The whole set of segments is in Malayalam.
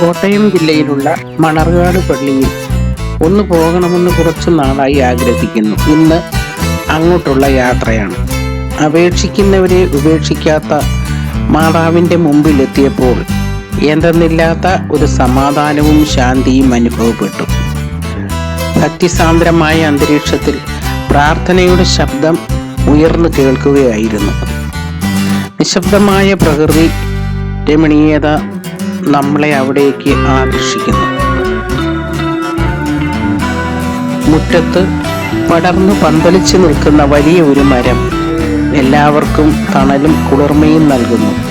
കോട്ടയം ജില്ലയിലുള്ള മണർകാട് പള്ളിയിൽ ഒന്ന് പോകണമെന്ന് കുറച്ചു നാളായി ആഗ്രഹിക്കുന്നു. ഇന്ന് അങ്ങോട്ടുള്ള യാത്രയാണ്. അപേക്ഷിക്കുന്നവരെ ഉപേക്ഷിക്കാത്ത മാതാവിന്റെ മുമ്പിലെത്തിയപ്പോൾ എന്തെന്നില്ലാത്ത ഒരു സമാധാനവും ശാന്തിയും അനുഭവപ്പെട്ടു. ഭക്തിസാന്ദ്രമായ അന്തരീക്ഷത്തിൽ പ്രാർത്ഥനയുടെ ശബ്ദം ഉയർന്നു കേൾക്കുകയായിരുന്നു. നിശബ്ദമായ പ്രകൃതി രമണീയത നമ്മളെ അവിടേക്ക് ആകർഷിക്കുന്നു. മുറ്റത്ത് പടർന്നു പന്തലിച്ചു നിൽക്കുന്ന വലിയ ഒരു മരം എല്ലാവർക്കും തണലും കുളിർമയും നൽകുന്നു.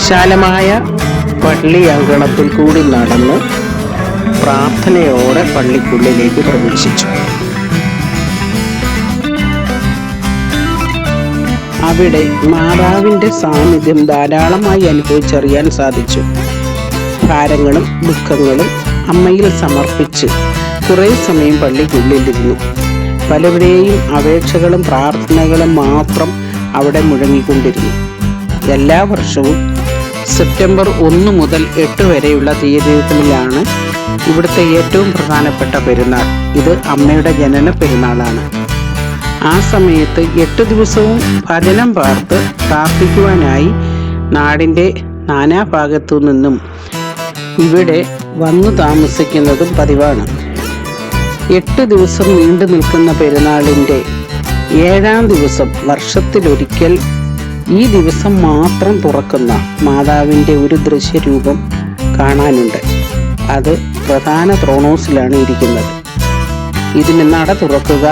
വിശാലമായ പള്ളി അങ്കണത്തിൽ കൂടി നടന്ന് പ്രാർത്ഥനയോടെ പള്ളിക്കുള്ളിലേക്ക് പ്രവേശിച്ചു. അവിടെ മാതാവിന്റെ സാന്നിധ്യം ധാരാളമായി അനുഭവിച്ചറിയാൻ സാധിച്ചു. ഭാരങ്ങളും ദുഃഖങ്ങളും അമ്മയിൽ സമർപ്പിച്ച് കുറേ സമയം പള്ളിക്കുള്ളിലിരുന്നു. പലവരെയും അപേക്ഷകളും പ്രാർത്ഥനകളും മാത്രം അവിടെ മുഴങ്ങിക്കൊണ്ടിരുന്നു. എല്ലാ വർഷവും സെപ്റ്റംബർ ഒന്ന് മുതൽ എട്ട് വരെയുള്ള തീയതികളിലാണ് ഇവിടുത്തെ ഏറ്റവും പ്രധാനപ്പെട്ട പെരുന്നാൾ. ഇത് അമ്മയുടെ ജനന പെരുന്നാളാണ്. ആ സമയത്ത് എട്ട് ദിവസവും ഭജനം പാർത്ത് പ്രാർത്ഥിക്കുവാനായി നാടിന്റെ നാനാഭാഗത്തു നിന്നും ഇവിടെ വന്നു താമസിക്കുന്നതും പതിവാണ്. എട്ട് ദിവസം നീണ്ടു നിൽക്കുന്ന പെരുന്നാളിന്റെ ഏഴാം ദിവസം വർഷത്തിലൊരിക്കൽ ഈ ദിവസം മാത്രം തുറക്കുന്ന മാതാവിന്റെ ഒരു ദൃശ്യരൂപം കാണാനുണ്ട്. അത് പ്രധാന ത്രോണോസിലാണ് ഇരിക്കുന്നത്. ഇതിന് നട തുറക്കുക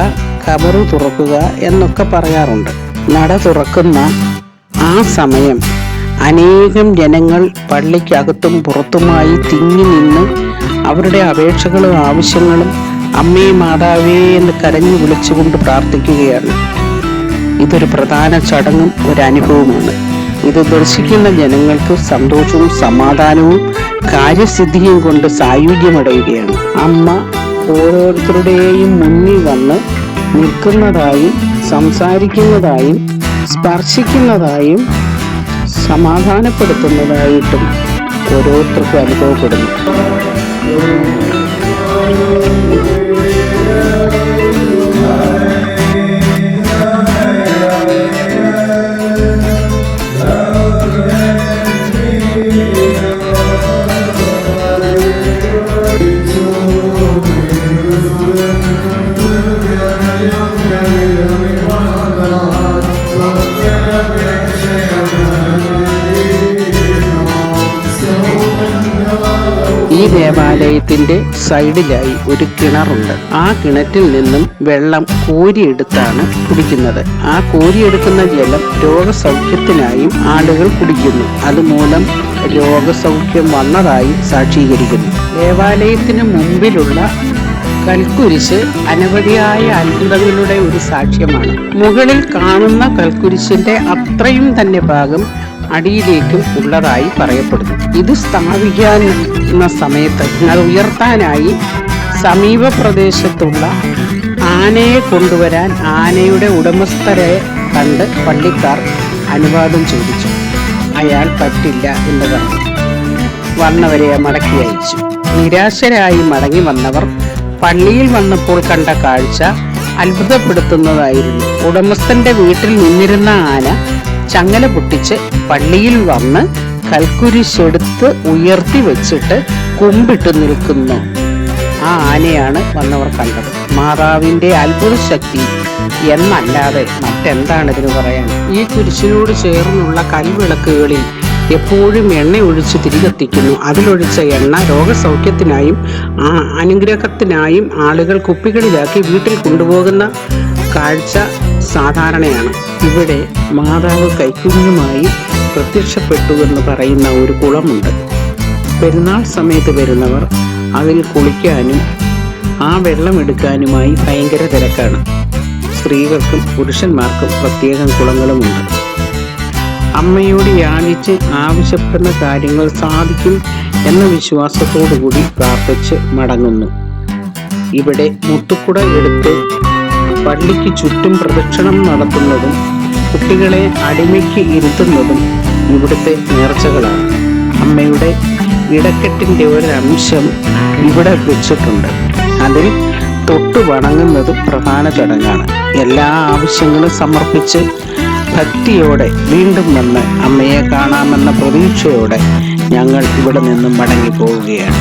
കബറു തുറക്കുക എന്നൊക്കെ പറയാറുണ്ട്. നട തുറക്കുന്ന ആ സമയം അനേകം ജനങ്ങൾ പള്ളിക്കകത്തും പുറത്തുമായി തിങ്ങി നിന്ന് അവരുടെ അപേക്ഷകളും ആവശ്യങ്ങളും അമ്മേ മാതാവേ എന്ന് കരഞ്ഞു വിളിച്ചുകൊണ്ട് പ്രാർത്ഥിക്കുകയാണ്. ഇതൊരു പ്രധാന ചടങ്ങും ഒരു അനുഭവവുമാണ്. ഇത് ദർശിക്കുന്ന ജനങ്ങൾക്ക് സന്തോഷവും സമാധാനവും കാര്യസിദ്ധിയും കൊണ്ട് സായുജ്യമടയുകയാണ്. അമ്മ ഓരോരുത്തരുടെയും മുന്നിൽ വന്ന് നിൽക്കുന്നതായും സംസാരിക്കുന്നതായും സ്പർശിക്കുന്നതായും സമാധാനപ്പെടുത്തുന്നതായിട്ടും ഓരോരുത്തർക്കും അനുഭവപ്പെടുന്നു. ദേവാലയത്തിന്റെ സൈഡിലായി ഒരു കിണറുണ്ട്. ആ കിണറ്റിൽ നിന്നും വെള്ളം കോരിയെടുത്താണ് കുടിക്കുന്നത്. ആ കോരിയെടുക്കുന്ന ജലം രോഗസൗഖ്യത്തിനായും ആളുകൾ കുടിക്കുന്നു. അതുമൂലം രോഗസൗഖ്യം വന്നതായി സാക്ഷീകരിക്കുന്നു. ദേവാലയത്തിന് മുമ്പിലുള്ള കൽക്കുരിശ് അനവധിയായ അത്ഭുതങ്ങളുടെ ഒരു സാക്ഷ്യമാണ്. മുകളിൽ കാണുന്ന കൽക്കുരിശിന്റെ അത്രയും തന്നെ ഭാഗം അടിയിലേക്കും ഉള്ളതായി പറയപ്പെടുന്നു. ഇത് സ്ഥാപിക്കാൻ എന്ന സമയത്ത് അത് ഉയർത്താനായി സമീപ പ്രദേശത്തുള്ള ആനയെ കൊണ്ടുവരാൻ ആനയുടെ ഉടമസ്ഥരെ കണ്ട് പള്ളിക്കാർ അനുവാദം ചോദിച്ചു. അയാൾ പറ്റില്ല എന്ന് പറഞ്ഞു. വന്നവരെ മടക്കി അയച്ചു. നിരാശരായി മടങ്ങി വന്നവർ പള്ളിയിൽ വന്നപ്പോൾ കണ്ട കാഴ്ച അത്ഭുതപ്പെടുത്തുന്നതായിരുന്നു. ഉടമസ്ഥന്റെ വീട്ടിൽ നിന്നിരുന്ന ആന ചങ്ങല പൊട്ടിച്ച് പള്ളിയിൽ വന്ന് കൽക്കുരിശെടുത്ത് ഉയർത്തി വെച്ചിട്ട് കുമ്പിട്ട് നിൽക്കുന്നു. ആ ആനയാണ് വന്നവർ കണ്ടത്. മാതാവിന്റെ അത്ഭുത ശക്തി എന്നല്ലാതെ മറ്റെന്താണ് ഇതിന് പറയാൻ? ഈ കുരിശിനോട് ചേർന്നുള്ള കൽവിളക്കുകളിൽ എപ്പോഴും എണ്ണ ഒഴിച്ച് തിരികത്തിക്കുന്നു. അതിലൊഴിച്ച എണ്ണ രോഗസൗഖ്യത്തിനായും അനുഗ്രഹത്തിനായും ആളുകൾ കുപ്പികളിലാക്കി വീട്ടിൽ കൊണ്ടുപോകുന്ന കാഴ്ച സാധാരണയാണ്. ഇവിടെ മാതാവ് കൈക്കുഞ്ഞുമായി പ്രത്യക്ഷപ്പെട്ടു എന്ന് പറയുന്ന ഒരു കുളമുണ്ട്. പെരുന്നാൾ സമയത്ത് വരുന്നവർ അതിൽ കുളിക്കാനും ആ വെള്ളം എടുക്കാനുമായി ഭയങ്കര തിരക്കാണ്. സ്ത്രീകൾക്കും പുരുഷന്മാർക്കും പ്രത്യേകം കുളങ്ങളുമുണ്ട്. അമ്മയോട് യാചിച്ച് ആവശ്യപ്പെടുന്ന കാര്യങ്ങൾ സാധിക്കും എന്ന വിശ്വാസത്തോടുകൂടി പ്രാർത്ഥിച്ച് മടങ്ങുന്നു. ഇവിടെ മുത്തുക്കുട എടുത്ത് പള്ളിക്ക് ചുറ്റും പ്രദക്ഷിണം നടത്തുന്നതും കുട്ടികളെ അടിമയ്ക്ക് ഇരുത്തുന്നതും ഇവിടുത്തെ നേർച്ചകളാണ്. അമ്മയുടെ ഇടക്കെട്ടിന്റെ ഒരംശം ഇവിടെ വെച്ചിട്ടുണ്ട്. അതിൽ തൊട്ടു വണങ്ങുന്നത് പ്രധാന ചടങ്ങാണ്. എല്ലാ ആവശ്യങ്ങളും സമർപ്പിച്ച് ഭക്തിയോടെ വീണ്ടും വന്ന് അമ്മയെ കാണാമെന്ന പ്രതീക്ഷയോടെ ഞങ്ങൾ ഇവിടെ നിന്നും മടങ്ങി പോവുകയാണ്